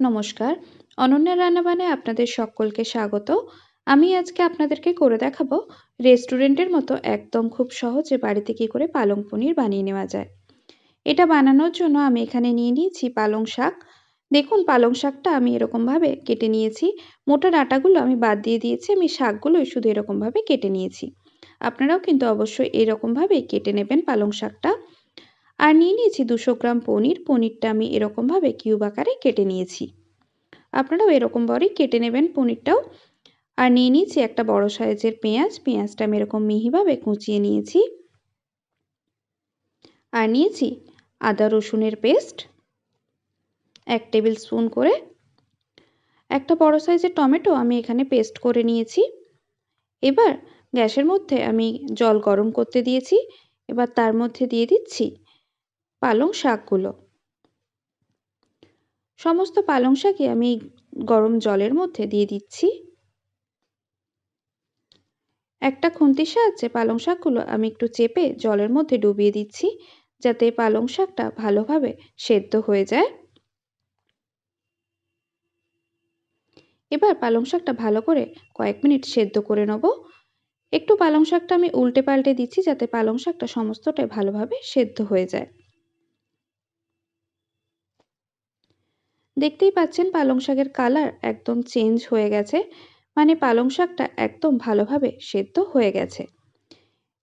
নমস্কার। অনন্যা রান্নাবান্নায় আপনাদের সকলকে স্বাগত। আমি আজকে আপনাদেরকে করে দেখাবো রেস্টুরেন্টের মতো একদম খুব সহজে বাড়িতে কী করে পালং পনির বানিয়ে নেওয়া যায়। এটা বানানোর জন্য আমি এখানে নিয়ে নিয়েছি পালং শাক। দেখুন, পালং শাকটা আমি এরকমভাবে কেটে নিয়েছি। মোটা ডাঁটাগুলো আমি বাদ দিয়ে দিয়েছি। আমি শাকগুলো শুধু এরকমভাবে কেটে নিয়েছি। আপনারাও কিন্তু অবশ্যই এরকমভাবেই কেটে নেবেন পালং শাকটা। আর নিয়ে নিয়েছি দুশো গ্রাম পনির। পনিরটা আমি এরকমভাবে কিউব আকারে কেটে নিয়েছি। আপনারাও এরকম এরকমভাবেই কেটে নেবেন পনিরটাও। আর নিয়ে নিয়েছি একটা বড় সাইজের পেঁয়াজ। পেঁয়াজটা আমি এরকম মিহিভাবে কুচিয়ে নিয়েছি। আর নিয়েছি আদা রসুনের পেস্ট। এক টেবিল স্পুন করে। একটা বড় সাইজের টমেটো আমি এখানে পেস্ট করে নিয়েছি। এবার গ্যাসের মধ্যে আমি জল গরম করতে দিয়েছি। এবার তার মধ্যে দিয়ে দিচ্ছি পালং শাকগুলো। সমস্ত পালং শাকই আমি গরম জলের মধ্যে দিয়ে দিচ্ছি। একটা খুন্তির সাহায্যে পালং শাকগুলো আমি একটু চেপে জলের মধ্যে ডুবিয়ে দিচ্ছি, যাতে পালং শাকটা ভালোভাবে সেদ্ধ হয়ে যায়। এবার পালং শাকটা ভালো করে কয়েক মিনিট সেদ্ধ করে নেব। একটু পালং শাকটা আমি উল্টে পাল্টে দিচ্ছি, যাতে পালং শাকটা সমস্তটাই ভালোভাবে সেদ্ধ হয়ে যায়। দেখতেই পাচ্ছেন পালং শাকের কালার একদম চেঞ্জ হয়ে গেছে। মানে পালং শাকটা একদম ভালোভাবে সেদ্ধ হয়ে গেছে।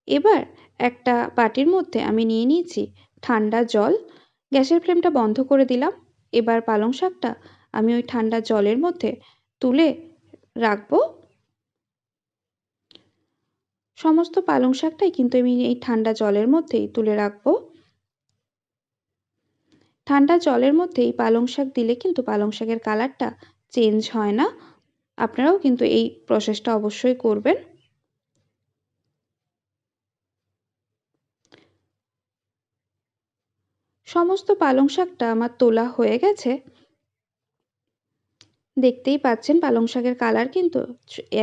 এবার একটা বাটির মধ্যে আমি নিয়ে নিয়েছি ঠান্ডা জল। গ্যাসের ফ্লেমটা বন্ধ করে দিলাম। এবার পালং শাকটা আমি ওই ঠান্ডা জলের মধ্যে তুলে রাখব। সমস্ত পালং শাকটাই কিন্তু আমি এই ঠান্ডা জলের মধ্যেই তুলে রাখব। ঠান্ডা জলের মধ্যেই পালং শাক দিলে কিন্তু পালং শাকের কালারটা চেঞ্জ হয় না। আপনারাও কিন্তু এই প্রসেসটা অবশ্যই করবেন। সমস্ত পালং শাকটা আমার তোলা হয়ে গেছে। দেখতেই পাচ্ছেন পালং শাকের কালার কিন্তু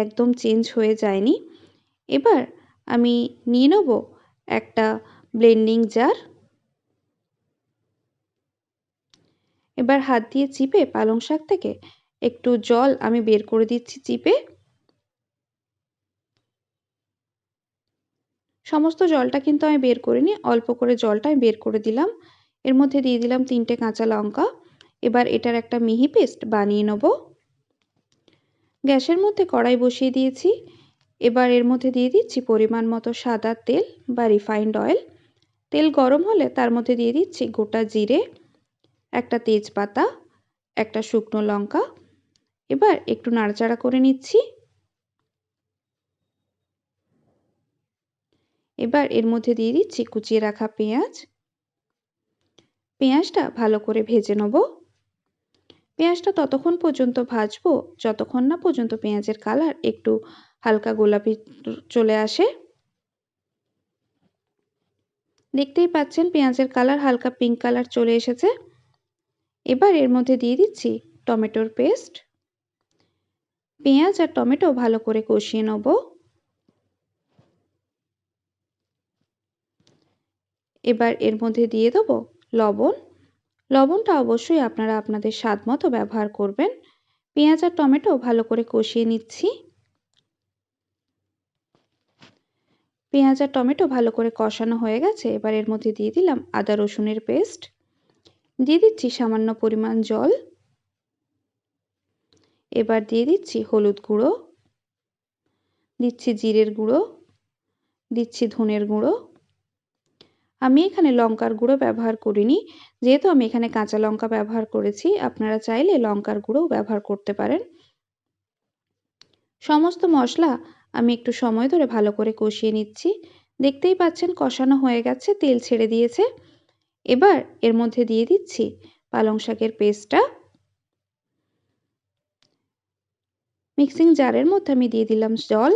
একদম চেঞ্জ হয়ে যায়নি। এবার আমি নিয়ে নেব একটা ব্লেন্ডিং জার এবার হাত দিয়ে চিপে পালং শাক থেকে একটু জল আমি বের করে দিচ্ছি চিপে। সমস্ত জলটা কিন্তু আমি বের করিনি, অল্প করে জলটা আমি বের করে দিলাম। এর মধ্যে দিয়ে দিলাম তিনটে কাঁচা লঙ্কা। এবার এটার একটা মিহি পেস্ট বানিয়ে নেব। গ্যাসের মধ্যে কড়াই বসিয়ে দিয়েছি। এবার এর মধ্যে দিয়ে দিচ্ছি পরিমাণ মতো সাদা তেল বা রিফাইন্ড অয়েল। তেল গরম হলে তার মধ্যে দিয়ে দিচ্ছি গোটা জিরে। একটা তেজপাতা, একটা শুকনো লঙ্কা। এবার একটু নাড়াচাড়া করে নিচ্ছি। এবার এর মধ্যে দিয়ে দিচ্ছি কুচিয়ে রাখা পেঁয়াজ। পেঁয়াজটা ভালো করে ভেজে নেব। পেঁয়াজটা ততক্ষণ পর্যন্ত ভাজবো, যতক্ষণ না পর্যন্ত পেঁয়াজের কালার একটু হালকা গোলাপি চলে আসে। দেখতেই পাচ্ছেন পেঁয়াজের কালার হালকা পিঙ্ক কালার চলে এসেছে। এবার এর মধ্যে দিয়ে দিচ্ছি টমেটোর পেস্ট। পেঁয়াজ আর টমেটো ভালো করে কষিয়ে নেব। এবার এর মধ্যে দিয়ে দেবো লবণ। লবণটা অবশ্যই আপনারা আপনাদের স্বাদ মতো ব্যবহার করবেন। পেঁয়াজ আর টমেটো ভালো করে কষিয়ে নিচ্ছি। পেঁয়াজ আর টমেটো ভালো করে কষানো হয়ে গেছে। এবার এর মধ্যে দিয়ে দিলাম আদা রসুনের পেস্ট। দিয়ে দিচ্ছি সামান্য পরিমাণ জল। এবার দিয়ে দিচ্ছি হলুদ গুঁড়ো। দিচ্ছি জিরের গুঁড়ো। দিচ্ছি ধনের গুঁড়ো। আমি এখানে লঙ্কার গুঁড়ো ব্যবহার করিনি। যেহেতু আমি এখানে কাঁচা লঙ্কা ব্যবহার করেছি, আপনারা চাইলে লঙ্কার গুঁড়ো ব্যবহার করতে পারেন। সমস্ত মশলা আমি একটু সময় ধরে ভালো করে কষিয়ে নিচ্ছি। দেখতেই পাচ্ছেন কষানো হয়ে গেছে, তেল ছেড়ে দিয়েছে। এবার এর মধ্যে দিয়ে দিচ্ছি পালং শাকের পেস্টটা। মিক্সিং জারের মধ্যে আমি দিয়ে দিলাম জল।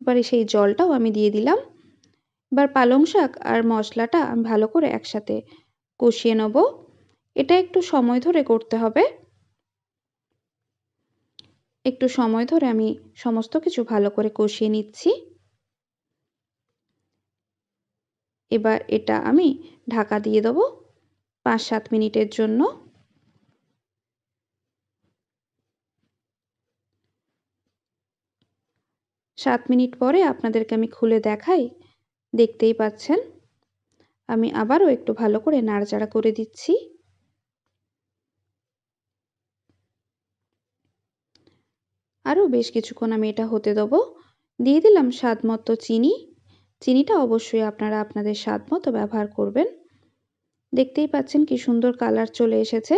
এবারে সেই জলটাও আমি দিয়ে দিলাম। এবার পালং শাক আর মশলাটা আমি ভালো করে একসাথে কষিয়ে নেব। এটা একটু সময় ধরে করতে হবে। একটু সময় ধরে আমি সমস্ত কিছু ভালো করে কষিয়ে নিচ্ছি। এবার এটা আমি ঢাকা দিয়ে দেবো পাঁচ সাত মিনিটের জন্য। সাত মিনিট পরে আপনাদেরকে আমি খুলে দেখাই, দেখতেই পাচ্ছেন। আমি আবারও একটু ভালো করে নাড়াচাড়া করে দিচ্ছি। আরও বেশ কিছুক্ষণ আমি এটা হতে দেবো। দিয়ে দিলাম স্বাদ মতো চিনি। চিনিটা অবশ্যই আপনারা আপনাদের স্বাদ মতো ব্যবহার করবেন। দেখতেই পাচ্ছেন কি সুন্দর কালার চলে এসেছে।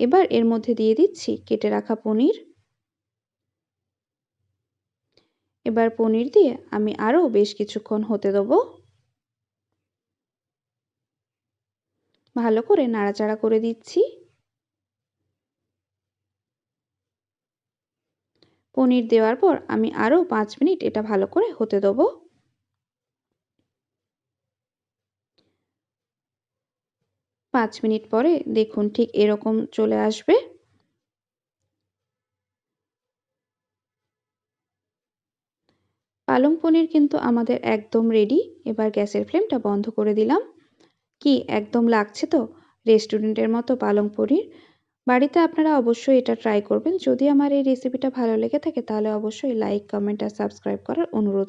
এবার এর মধ্যে দিয়ে দিচ্ছি কেটে রাখা পনির। এবার পনির দিয়ে আমি আরও বেশ কিছুক্ষণ হতে দেবো। ভালো করে নাড়াচাড়া করে দিচ্ছি। পনির দেওয়ার পর আমি আরও পাঁচ মিনিট এটা ভালো করে হতে দেবো। পাঁচ মিনিট পরে দেখুন ঠিক এরকম চলে আসবে। পালং পনির কিন্তু আমাদের একদম রেডি এবার গ্যাসের ফ্লেমটা বন্ধ করে দিলাম। কি একদম লাগছে তো? রেস্টুরেন্টের মতো পালং পনির। বাড়িতে আপনারা অবশ্যই এটা ট্রাই করবেন। যদি আমার এই রেসিপিটা ভালো লেগে থাকে তাহলে অবশ্যই লাইক কমেন্ট আর সাবস্ক্রাইব করার অনুরোধ